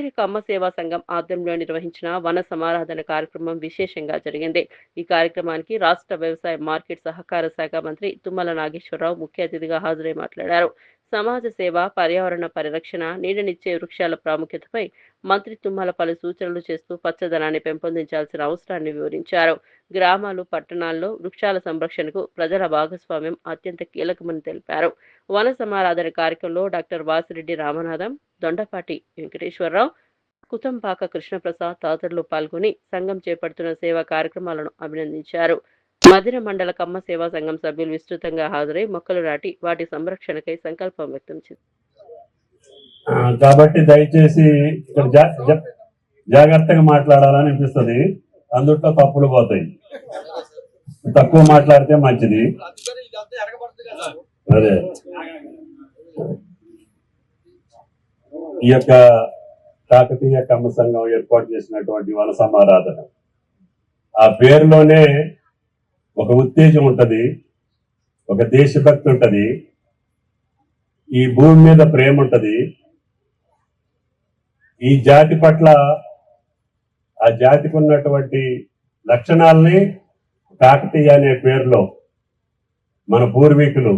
మధిరి కమ్మ సేవా సంఘం ఆధ్వర్యంలో నిర్వహించిన వన సమారాధన కార్యక్రమం విశేషంగా జరిగింది. ఈ కార్యక్రమానికి రాష్ట్ర వ్యవసాయ మార్కెట్ సహకార శాఖ మంత్రి తుమ్మల నాగేశ్వరరావు ముఖ్య అతిథిగా హాజరై మాట్లాడారు. సమాజ సేవ పర్యావరణ పరిరక్షణ నీడనిచ్చే వృక్షాల ప్రాముఖ్యతపై మంత్రి తుమ్మల పలు సూచనలు చేస్తూ పచ్చదనాన్ని పెంపొందించాల్సిన అవసరాన్ని వివరించారు. గ్రామాలు పట్టణాల్లో వృక్షాల సంరక్షణకు ప్రజల భాగస్వామ్యం అత్యంత కీలకమని తెలిపారు. వన సమారాధన కార్యక్రమంలో డాక్టర్ వాసిరెడ్డి రామనాథం దొండపాటి వెంకటేశ్వరరావు కుతంపాక కృష్ణప్రసాద్ తదితరులు పాల్గొని సంఘం చేపడుతున్న సేవా కార్యక్రమాలను అభినందించారు. మధిర మండల కమ్మ సేవా సంఘం సభ్యులు విస్తృతంగా హాజరై మొక్కలు నాటి వాటి సంరక్షణకై సంకల్పం వ్యక్తం చేశారు. కాబట్టి దయచేసి జా- జాగ్రత్తగా మాట్లాడాలని అనిపిస్తుంది. అందుట్లో తప్పులు పోతాయి. తక్కువ మాట్లాడితే మంచిది. అదే. ఈ యొక్క కాకతీయ కమ్మ సంఘం ఏర్పాటు చేసినటువంటి వన సమారాధన. ఆ పేరులోనే ఒక ఉత్తేజం ఉంటుంది ఒక దేశభక్తి ఉంటుంది ఈ భూమి మీద ప్రేమ ఉంటుంది. ఈ జాతి పట్ల ఆ జాతికి ఉన్నటువంటి లక్షణాలని కాకతీయ అనే పేరులో మన పూర్వీకులు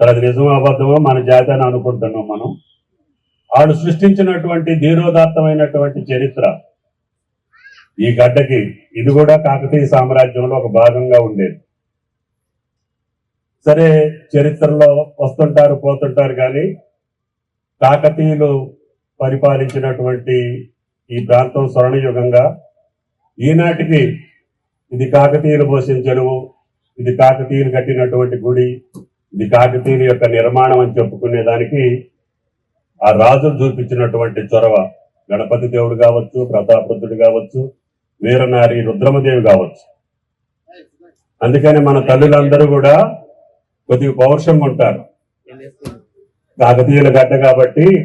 మరి అది నిజమో అబద్ధమో మన జాతి అని అనుకుంటున్నాం మనం. వాళ్ళు సృష్టించినటువంటి ధీరోదాత్తమైనటువంటి చరిత్ర ఈ గడ్డకి ఇది కూడా కాకతీయ సామ్రాజ్యంలో ఒక భాగంగా ఉండేది. సరే చరిత్రలో వస్తుంటారు పోతుంటారు కానీ కాకతీయులు పరిపాలించినటువంటి ఈ ప్రాంతం స్వర్ణయుగంగా ఈనాటికి ఇది కాకతీయులు పోసిన చెరువు ఇది కాకతీయులు కట్టినటువంటి గుడి ఇది కాకతీయుల యొక్క నిర్మాణం అని చెప్పుకునే దానికి ఆ రాజులు చూపించినటువంటి చొరవ. గణపతి దేవుడు కావచ్చు ప్రతాపరుద్రుడు కావచ్చు వీరనారి రుద్రమదేవి కావచ్చు. అందుకని మన తల్లులందరూ కూడా కొద్దిగా పౌరుషంగా ఉంటారు. కాకతీయుల గడ్డ కాబట్టి